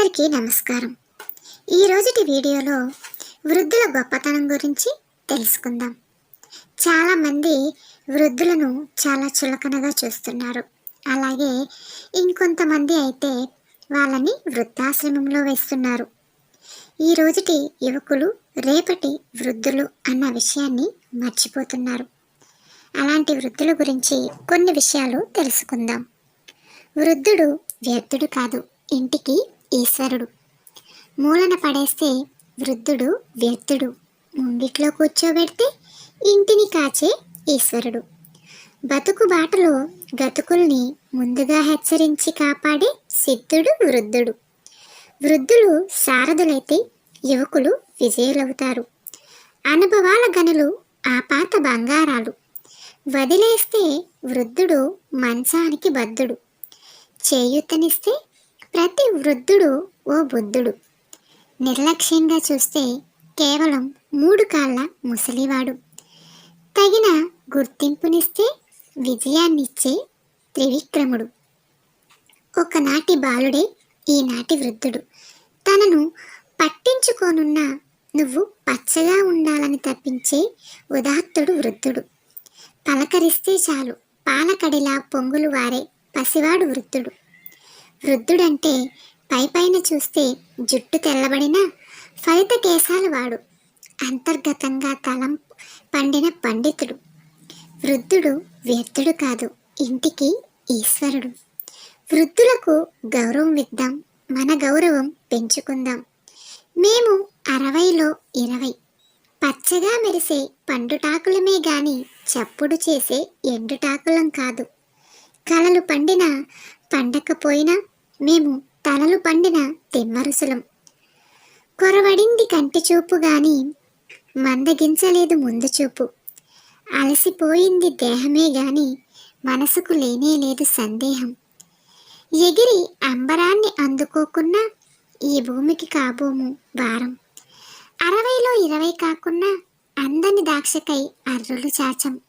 అందరికీ నమస్కారం. ఈరోజుటి వీడియోలో వృద్ధుల గొప్పతనం గురించి తెలుసుకుందాం. చాలామంది వృద్ధులను చాలా చులకనగా చూస్తున్నారు. అలాగే ఇంకొంతమంది అయితే వాళ్ళని వృద్ధాశ్రమంలో వేస్తున్నారు. ఈ రోజుటి యువకులు రేపటి వృద్ధులు అన్న విషయాన్ని మర్చిపోతున్నారు. అలాంటి వృద్ధుల గురించి కొన్ని విషయాలు తెలుసుకుందాం. వృద్ధుడు వ్యర్థుడు కాదు ఇంటికి ఈశ్వరుడు. మూలన పడేస్తే వృద్ధుడు వ్యర్థుడు. ముంగిట్లో కూర్చోబెడితే ఇంటిని కాచే ఈశ్వరుడు. బతుకు బాటలో గతుకుల్ని ముందుగా హెచ్చరించి కాపాడే సిద్ధుడు వృద్ధుడు. వృద్ధులు సారథులైతే యువకులు విజయులవుతారు. అనుభవాల గనులు ఆపాత బంగారాలు. వదిలేస్తే వృద్ధుడు మంచానికి బద్ధుడు. చేయూతనిస్తే ప్రతి వృద్ధుడు ఓ బుద్ధుడు. నిర్లక్ష్యంగా చూస్తే కేవలం మూడు కాళ్ళ ముసలివాడు. తగిన గుర్తింపునిస్తే విజయాన్నిచ్చే త్రివిక్రముడు. ఒకనాటి బాలుడే ఈనాటి వృద్ధుడు. తనను పట్టించుకోనున్న నువ్వు పచ్చగా ఉండాలని తప్పించే ఉదాత్తుడు వృద్ధుడు. పలకరిస్తే చాలు పాలకడిలా పొంగులు వారే పసివాడు వృద్ధుడు. వృద్ధుడంటే పైపైన చూస్తే జుట్టు తెల్లబడిన ఫలిత కేశాలు వాడు. అంతర్గతంగా తలం పండిన పండితుడు. వృద్ధుడు వ్యర్థుడు కాదు ఇంటికి ఈశ్వరుడు. వృద్ధులకు గౌరవం ఇద్దాం మన గౌరవం పెంచుకుందాం. మేము అరవైలో ఇరవై. పచ్చగా మెరిసే పండుటాకులమే గాని చప్పుడు చేసే ఎండుటాకులం కాదు. కలలు పండిన పండకపోయినా మేము తలలు పండిన తిమ్మరుసులం. కొరవడింది కంటి చూపు గాని మందగించలేదు ముందు చూపు. అలసిపోయింది దేహమే గాని మనసుకు లేనే లేదు సందేహం. ఎగిరి అంబరాన్ని అందుకోకున్నా ఈ భూమికి కాబోము భారం. అరవైలో ఇరవై కాకున్నా అందని దాక్షకై అర్రులు చాచం.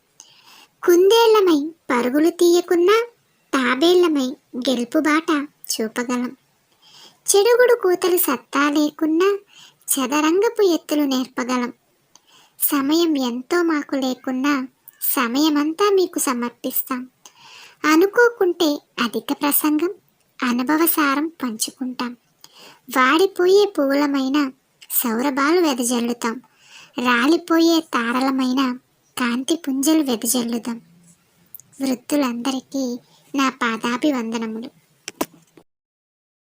కుందేళ్ళమై పరుగులు తీయకున్నా తాబేళ్ళమై గెలుపు బాట చూపగలం. చెడుగుడు కూతలు సత్తా లేకున్నా చదరంగపు ఎత్తులు నేర్పగలం. సమయం ఎంతో మాకు లేకున్నా సమయమంతా మీకు సమర్పిస్తాం. అనుకోకుంటే అధిక ప్రసంగం అనుభవసారం పంచుకుంటాం. వాడిపోయే పువ్వులమైన సౌరభాలు వెదజల్లుతాం. రాలిపోయే తారలమైన కాంతి పుంజలు వెదజల్లుదాం. వృద్ధులందరికీ నా పాదాభివందనములు.